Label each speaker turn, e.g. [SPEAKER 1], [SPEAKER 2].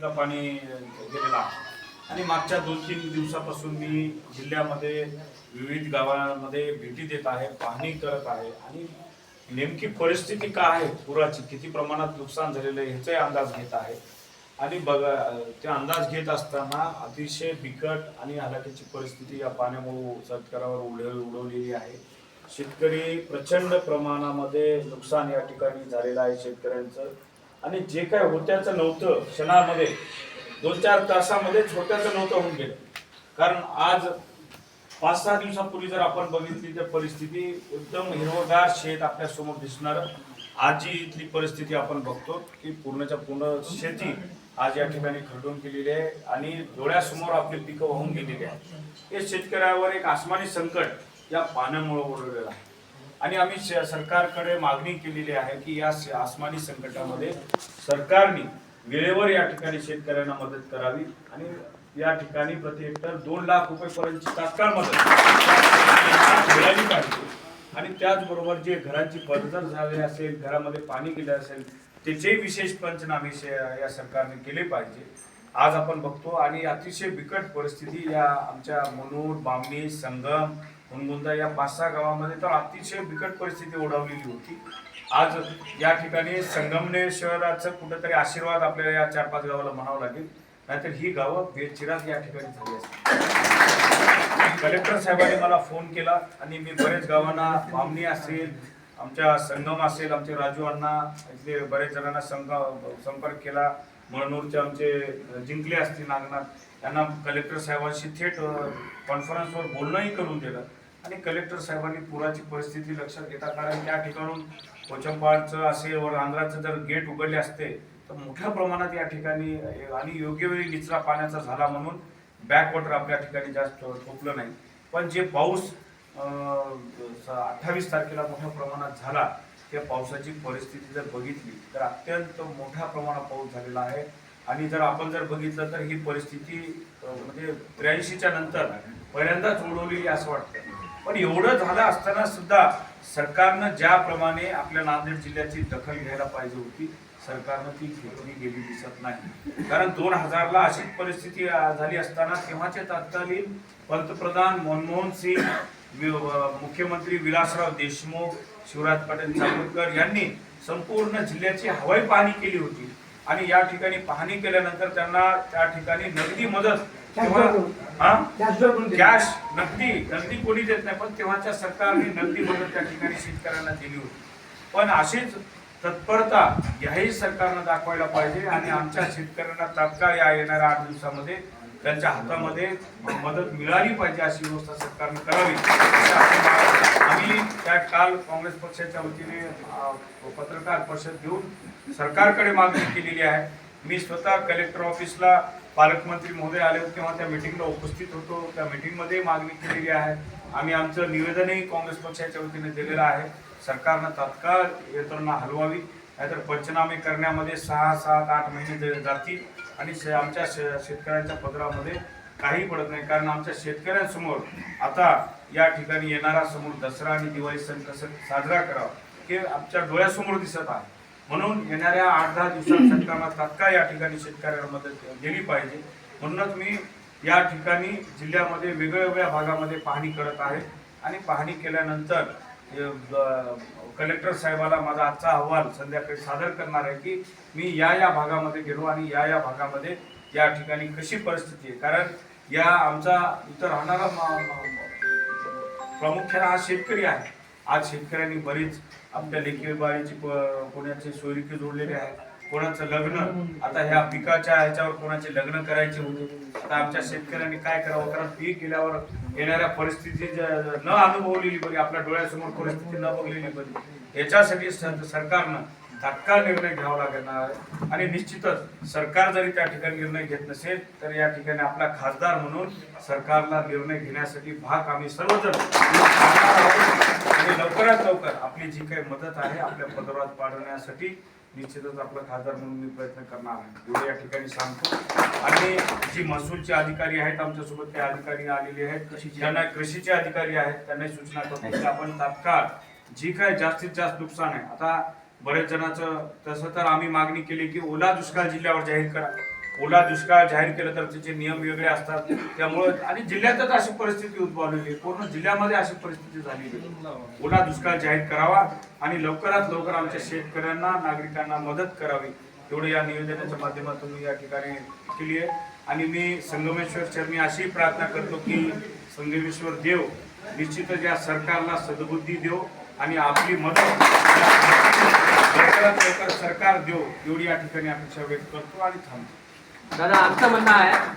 [SPEAKER 1] ला पाणी गेलेलं आहे. आणि मागच्या दोन तीन दिवसापासून मी जिल्ह्यामध्ये विविध गावांमध्ये भेटी देत आहे पाहणी करत आहे. आणि नेमकी परिस्थिती काय आहे पुराची किती प्रमाणात नुकसान झालेलं आहे ह्याचाही अंदाज घेत आहे. आणि बघा ते अंदाज घेत असताना अतिशय बिकट आणि हलाखीची परिस्थिती या पाण्यामुळे शेतकऱ्यावर उडव उडवलेली आहे. शेतकरी प्रचंड प्रमाणामध्ये नुकसान या ठिकाणी झालेलं आहे शेतकऱ्यांचं. आणि जे काय होत्याचं नव्हतं क्षणामध्ये दोन चार तासामध्येच होत्याचं नव्हतं होऊन गेलं. कारण आज पाच सहा दिवसापूर्वी जर आपण बघितली तर परिस्थिती एकदम हिरवगार शेत आपल्यासमोर दिसणार. आज जी इथली परिस्थिती आपण बघतो की पूर्णच्या पूर्ण शेती आज या ठिकाणी खरडून गेलेली आहे आणि डोळ्यासमोर आपली पिकं वाहून गेलेली आहे हे शेतकऱ्यावर एक आसमानी संकट या पाण्यामुळे ओढवलेलं आहे. आणि आम्ही श- सरकारकडे मागणी केलेली आहे की या श- आसमानी संकटामध्ये सरकारने वेळेवर या ठिकाणी शेतकऱ्यांना मदत करावी आणि या ठिकाणी प्रति हेक्टर दोन लाख रुपयेपर्यंतची तात्काळ मदत मिळाली पाहिजे. आणि त्याचबरोबर जे घरांची पडझड झाली असेल घरामध्ये पाणी गेले असेल त्याचेही विशेष पंचनामे शे- या सरकारने केले पाहिजे. आज आपण बघतो आणि अतिशय बिकट परिस्थिती या आमच्या मनोर बामणी संगम मुनगुंदा या पाच सहा गावामध्ये तर अतिशय बिकट परिस्थिती ओढवलेली होती. आज या ठिकाणी संगमने शहराचं कुठंतरी आशीर्वाद आपल्याला या चार पाच गावाला म्हणावं लागेल. नाहीतर ही गावं बेचिराग या ठिकाणी झाली असतील कलेक्टर साहेबांनी मला फोन केला आणि मी बरेच गावांना बामणी असेल आमच्या संगम असेल आमचे राजू अण्णा इथले बरेच जणांना संग संपर्क केला. मळनूरचे आमचे जिंकले असतील नागनाथ. यांना कलेक्टर साहेबांशी थेट कॉन्फरन्सवर बोलणंही करून दिलं. आणि कलेक्टर साहेबांनी पुराची परिस्थिती लक्षात घेता कारण त्या ठिकाणून कोचंबाडचं असेल व आंध्राचं जर गेट उघडले असते तर मोठ्या प्रमाणात या ठिकाणी आणि योग्य वेळी निचरा पाण्याचा झाला म्हणून बॅकवॉटर आपल्या ठिकाणी जास्त ठोकलं नाही. पण जे पाऊस अठ्ठावीस तारखेला मोठ्या प्रमाणात झाला त्या पावसाची परिस्थिती जर बघितली तर अत्यंत मोठ्या प्रमाणात पाऊस झालेला आहे. आणि जर आपण जर बघितलं तर ही परिस्थिती म्हणजे त्र्याऐंशीच्या नंतर पहिल्यांदाच उडवलेली असं वाटतं पण एवढं झालं असताना सुद्धा सरकारनं ज्याप्रमाणे आपल्या नांदेड जिल्ह्याची दखल घ्यायला पाहिजे होती सरकारनं ती घेतली गेली दिसत नाही. कारण दोन हजारला अशीच परिस्थिती झाली असताना तेव्हाचे तत्कालीन पंतप्रधान मनमोहन सिंग मुख्यमंत्री विलासराव देशमुख शिवराज पाटील चाकूरकर यांनी संपूर्ण जिल्ह्याची हवाई पाहणी केली होती. आणि या ठिकाणी पाहणी केल्यानंतर त्यांना त्या ठिकाणी नगदी मदत कॅश नगदी नगदी कोणी देत नाही पण तेव्हाच्या सरकारने नगदी मदत त्या ठिकाणी शेतकऱ्यांना दिली होती. पण अशीच तत्परता याही सरकारनं दाखवायला पाहिजे आणि आमच्या शेतकऱ्यांना तात्काळ या येणाऱ्या आठ दिवसामध्ये त्यांच्या हातामध्ये मदत मिळाली पाहिजे अशी व्यवस्था सरकारने करावी. आम्ही त्या काल काँग्रेस पक्षाच्या वतीने पत्रकार परिषद घेऊन सरकारकडे मागणी केलेली आहे. मी स्वतः कलेक्टर ऑफिसला पालकमंत्री महोदय आले होते तेव्हा त्या मिटिंगला उपस्थित होतो. त्या मिटिंगमध्ये मागणी केलेली आहे. आम्ही आमचं निवेदनही काँग्रेस पक्षाच्या वतीने दिलेलं आहे. सरकारनं तात्काळ यंत्रणा हलवावी नाहीतर पंचनामे करण्यामध्ये सहा सात आठ महिने जातील आणि शे- आमच्या शे- शेतकऱ्यांच्या पदरामध्ये काही पडत नाही. कारण आमच्या शेतकऱ्यांसमोर आता या ठिकाणी येणारा समोर दसरा आणि दिवाळी सण कसं साजरा करावा हे आमच्या डोळ्यासमोर दिसत आहे. म्हणून येणाऱ्या आठ दहा दिवसात सरकारनं तात्काळ या ठिकाणी शेतकऱ्यांना मदत दिली पाहिजे. म्हणूनच मी या ठिकाणी जिल्ह्यामध्ये वेगवेगळ्या भागामध्ये पाहणी करत आहे. आणि पाहणी केल्यानंतर कलेक्टर साहेबाला माझा आजचा अहवाल संध्याकाळी सादर करणार आहे की मी या या भागामध्ये गेलो आणि या या भागामध्ये या ठिकाणी कशी परिस्थिती आहे. कारण या आमचा इथं राहणारा प्रामुख्याने हा शेतकरी आहे. आज शेतकऱ्यांनी बरीच आपल्या लेखी बाळीची कोणाचे सोयरीके जोडलेले आहे कोणाचं लग्न आता ह्या पिकाच्या ह्याच्यावर कोणाचे लग्न करायचे होते? आता आमच्या शेतकऱ्यांनी काय करावं? कारण पीक गेल्यावर येणाऱ्या परिस्थिती न अनुभवलेली बरी आपल्या डोळ्यासमोर परिस्थिती न बघलेली बरी. याच्यासाठी सरकारनं तात्काळ निर्णय घ्यावा लागणार आहे. आणि निश्चितच सरकार जरी त्या ठिकाणी निर्णय घेत नसेल तर या ठिकाणी आपला खासदार म्हणून सरकारला निर्णय घेण्यासाठी भाग आम्ही सर्वजण आणि लवकरात लवकर आपली जी काही मदत आहे आपल्या पदरात पाडवण्यासाठी निश्चितच आपला खासदार म्हणून मी प्रयत्न करणार आहे. एवढं या ठिकाणी सांगतो. आणि जी महसूलचे अधिकारी आहेत आमच्यासोबत ते अधिकारी आलेले आहेत. त्यांना कृषीचे अधिकारी आहेत त्यांना सूचना करतो की आपण तात्काळ जी काय जास्तीत जास्त नुकसान आहे आता बरेच जणांचं तसं तर आम्ही मागणी केली की ओला दुष्काळ जिल्ह्यावर जाहीर करा. ओला दुष्काळ जाहीर केलं तर त्याचे नियम वेगळे असतात. त्यामुळं आणि जिल्ह्यातच अशी परिस्थिती उद्भवलेली आहे. पूर्ण जिल्ह्यामध्ये अशी परिस्थिती झालेली आहे. ओला दुष्काळ जाहीर करावा आणि लवकरात लवकर आमच्या शेतकऱ्यांना नागरिकांना मदत करावी. एवढं या निवेदनाच्या माध्यमातून मी या ठिकाणी केली आहे. आणि मी संगमेश्वर चरणी अशी प्रार्थना करतो की संगमेश्वर देव निश्चितच या सरकारला सद्बुद्धी देव आणि आपली मदत लवकरात लवकर सरकार देऊ एवढी या ठिकाणी अपेक्षा व्यक्त करतो आणि थांबतो.
[SPEAKER 2] दादा आमचं म्हणणं आहे